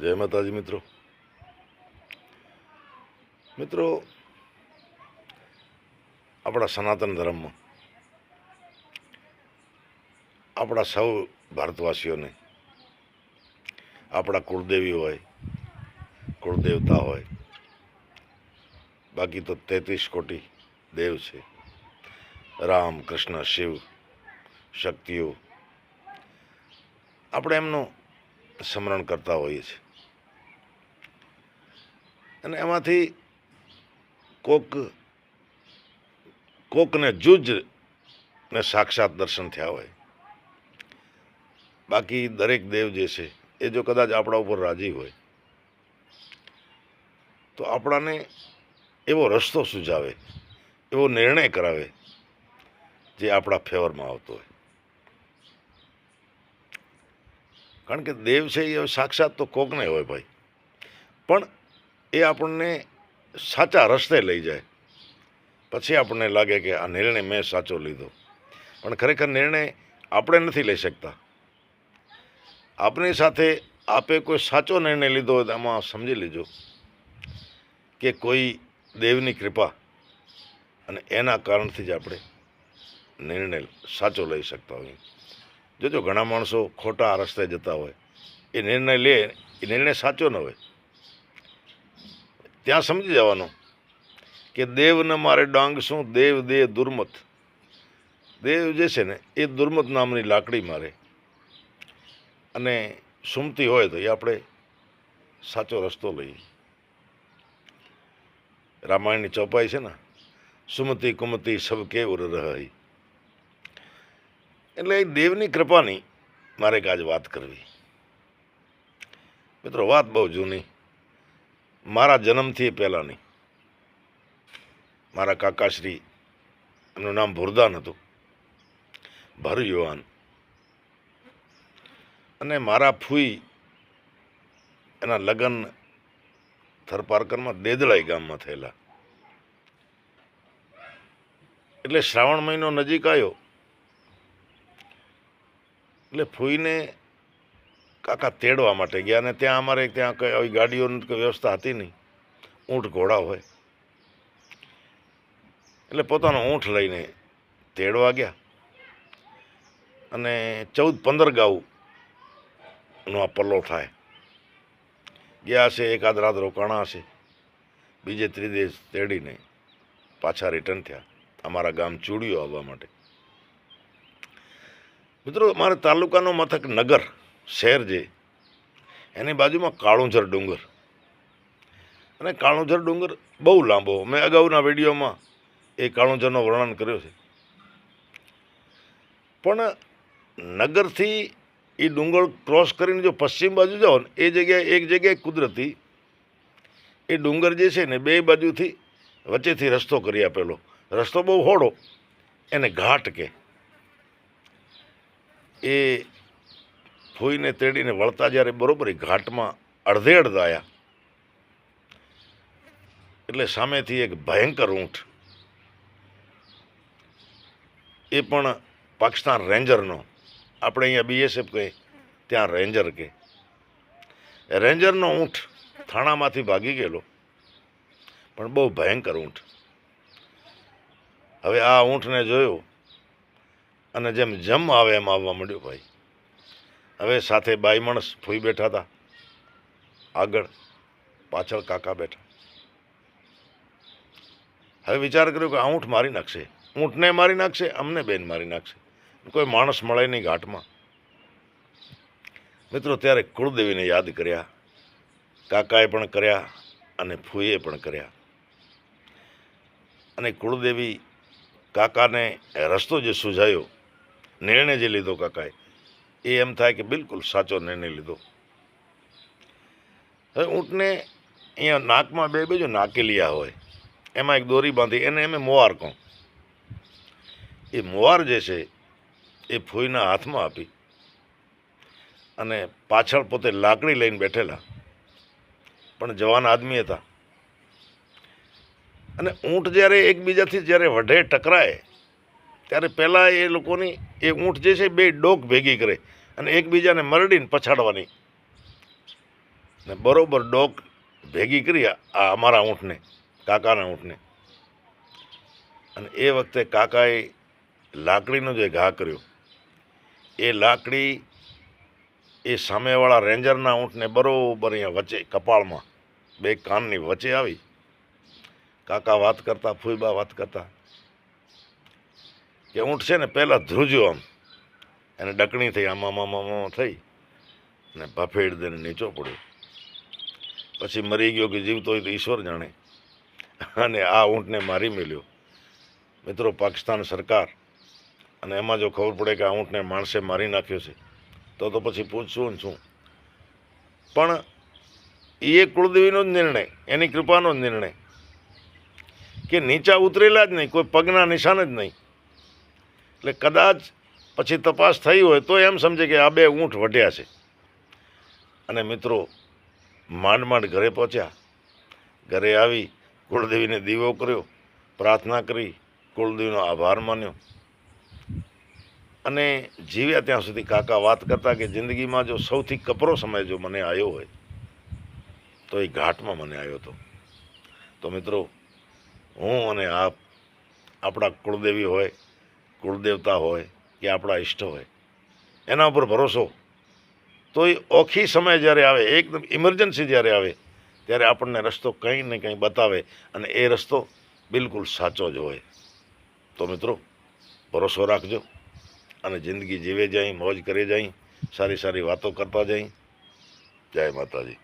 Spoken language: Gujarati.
જય માતાજી મિત્રો. મિત્રો, આપણા સનાતન ધર્મમાં, આપણા સૌ ભારતવાસીઓને, આપણા કુળદેવી હોય, કુળદેવતા હોય, બાકી તો તેત્રીસ કોટી દેવ છે. રામ, કૃષ્ણ, શિવ, શક્તિઓ. આપણે એમનું સ્મરણ કરતા હોઈએ છીએ. અને એમાંથી કોક, કોકને જુજ ને સાક્ષાત દર્શન થયા હોય. બાકી દરેક દેવ જે છે, એ જો કદાચ આપણા ઉપર રાજી હોય, તો આપણાને એવો રસ્તો સૂજાવે એવો નિર્ણય કરાવે, જે આપણા ફેવરમાં આવતો હોય. કારણ કે દેવ છે એ સાક્ષાત તો કોકને હોય ભાઈ. પણ એ આપણને સાચા રસ્તે લઈ જાય. પછી આપણને લાગે કે આ નિર્ણય મેં સાચો લીધો. પણ ખરેખર નિર્ણય આપણે નથી લઈ શકતા. આપણી સાથે આપે કોઈ સાચો નિર્ણય લીધો હોય તો એમાં સમજી લેજો કે કોઈ દેવની કૃપા અને એના કારણથી જ આપણે નિર્ણય સાચો લઈ શકતા હોઈએ. જોજો, ઘણા માણસો ખોટા રસ્તે જતા હોય. એ નિર્ણય લે, એ નિર્ણય સાચો ન હોય. ત્યાં સમજી જવાનું કે દેવને મારે ડાંગ શું દેવ દે દુર્મત. દેવ જે છે ને, એ દુર્મત નામની લાકડી મારે. અને સુમતી હોય તો એ આપણે સાચો રસ્તો લઈએ. રામાયણની ચોપાઈ છે ને, સુમતી કુમતી સબ કેવર રહી. એટલે એ દેવની કૃપાની મારે એક આજ વાત કરવી. મિત્રો, વાત બહુ જૂની. મારા જન્મથી પહેલાંની. મારા કાકાશ્રી, એમનું નામ ભુરદાન હતું. ભર યુવાન અને મારા ફૂઈ, એના લગ્ન થરપારકરમાં દેદળાઈ ગામમાં થયેલા. એટલે શ્રાવણ મહિનો નજીક આવ્યો. એટલે ફૂઈને કાકા તેડવા માટે ગયા અને ત્યાં અમારે ત્યાં કંઈ આવી ગાડીઓની કોઈ વ્યવસ્થા હતી નહીં. ઊંટ ઘોડા હોય. એટલે પોતાનો ઊંટ લઈને તેડવા ગયા. અને ચૌદ પંદર ગાઉનો આ પલ્લો થાય. ગયા હશે એકાદ રાત રોકાણા હશે બીજે ત્રીજે તેડીને પાછા રિટર્ન થયા. અમારા ગામ ચૂડીઓ આવવા માટે. મિત્રો, મારે તાલુકાનો મથક નગર શહેર જે, એની બાજુમાં કાળુંઝર ડુંગર. અને કાળુંઝર ડુંગર બહુ લાંબો. મેં અગાઉના વિડીયોમાં એ કાળુંઝરનો વર્ણન કર્યો છે. પણ નગરથી એ ડુંગર ક્રોસ કરીને જો પશ્ચિમ બાજુ જાઓ ને, એ જગ્યાએ એક જગ્યાએ કુદરતી એ ડુંગર જે છે ને, બે બાજુથી વચ્ચેથી રસ્તો કરી આપેલો. રસ્તો બહુ હોડો એને ઘાટ કે. એ ફૂઈને તેડીને વળતા જ્યારે બરોબર ઘાટમાં અડધે અડધાયા એટલે સામેથી એક ભયંકર ઊંટ. એ પણ પાકિસ્તાન રેન્જરનો. આપણે અહીંયા બીએસએફ કહે ત્યાં રેન્જર કે. રેન્જરનો ઊંટ થાણામાંથી ભાગી ગયેલો. પણ બહુ ભયંકર ઊંટ. હવે આ ઊંટને જોયો અને જેમ જમ આવે એમ આવવા માંડ્યો ભાઈ. હવે સાથે બાઈ માણસ ફૂઈ બેઠા હતા આગળ પાછળ કાકા બેઠા. હવે વિચાર કર્યો કે આ ઊંટ મારી નાખશે. ઊંટને મારી નાખશે, અમને બેન મારી નાખશે. કોઈ માણસ મળે નહીં ઘાટમાં. મિત્રો, ત્યારે કુળદેવીને યાદ કર્યા. કાકાએ પણ કર્યા અને ફૂઈએ પણ કર્યા. અને કુળદેવી કાકાને રસ્તો જે સૂઝાયો, નિર્ણય જે લીધો કાકાએ એ એમ થાય કે બિલકુલ સાચો નિર્ણય લીધો. હવે ઊંટને અહીંયા નાકમાં બે બાજુ નાકેલિયા હોય. એમાં એક દોરી બાંધી એને અમે મોવાર કહું. એ મોવાર જે છે, એ ફૂઈના હાથમાં આપી અને પાછળ પોતે લાકડી લઈને બેઠેલા. પણ જવાન આદમી હતા. અને ઊંટ જ્યારે એકબીજાથી જ્યારે વઢે ટકરાય ત્યારે પહેલાં એ લોકોની એ ઊંટ જે છે બે ડોક ભેગી કરે અને એકબીજાને મરડીને પછાડવાની. ને બરોબર ડોક ભેગી કરી આ અમારા ઊંટને, કાકાના ઊંટને. અને એ વખતે કાકાએ લાકડીનો જે ઘા કર્યો, એ લાકડી એ સામેવાળા રેન્જરના ઊંટને બરોબર અહીંયા વચ્ચે, કપાળમાં, બે કાનની વચ્ચે આવી. કાકા વાત કરતા, ફૂઈબા વાત કરતા કે ઊંટ છે ને પહેલાં ધ્રુજ્યો આમ. એને ડકણી થઈ આમાં આમાં થઈ. ને ભફેડ દઈને નીચો પડ્યો. પછી મરી ગયો કે જીવતો હોય તો ઈશ્વર જાણે. અને આ ઊંટને મારી મેલ્યો. મિત્રો, પાકિસ્તાન સરકાર, અને એમાં જો ખબર પડે કે આ ઊંટને માણસે મારી નાખ્યો છે, તો તો પછી પૂછશું ને શું. પણ એ કુળદેવીનો જ નિર્ણય, એની કૃપાનો જ નિર્ણય. કે નીચા ઉતરેલા જ નહીં, કોઈ પગના નિશાન જ નહીં. એટલે કદાચ પછી તપાસ થઈ હોય તો એમ સમજે કે આ બે ઊંટ વઢ્યા છે. અને મિત્રો, માંડ માંડ ઘરે પહોંચ્યા. ઘરે આવી કુળદેવીને દીવો કર્યો, પ્રાર્થના કરી, કુળદેવીનો આભાર માન્યો. અને જીવ્યા ત્યાં સુધી કાકા વાત કરતા કે જિંદગીમાં જો સૌથી કપરો સમય જો મને આવ્યો હોય, તો એ ઘાટમાં મને આવ્યો હતો. તો મિત્રો, હું અને આપ, આપણા કુળદેવી હોય કુળદેવતા હોય કે આપણા ઈષ્ટ હોય, એના ઉપર ભરોસો. તો એ ઓખી સમય જ્યારે આવે, એકદમ ઇમરજન્સી જ્યારે આવે, ત્યારે આપણને રસ્તો કંઈ ને કંઈ બતાવે અને એ રસ્તો બિલકુલ સાચો જ હોય. તો મિત્રો, ભરોસો રાખજો અને જિંદગી જીવે જાય, મોજ કરે જાય, સારી સારી વાતો કરતા જાય. જય માતાજી.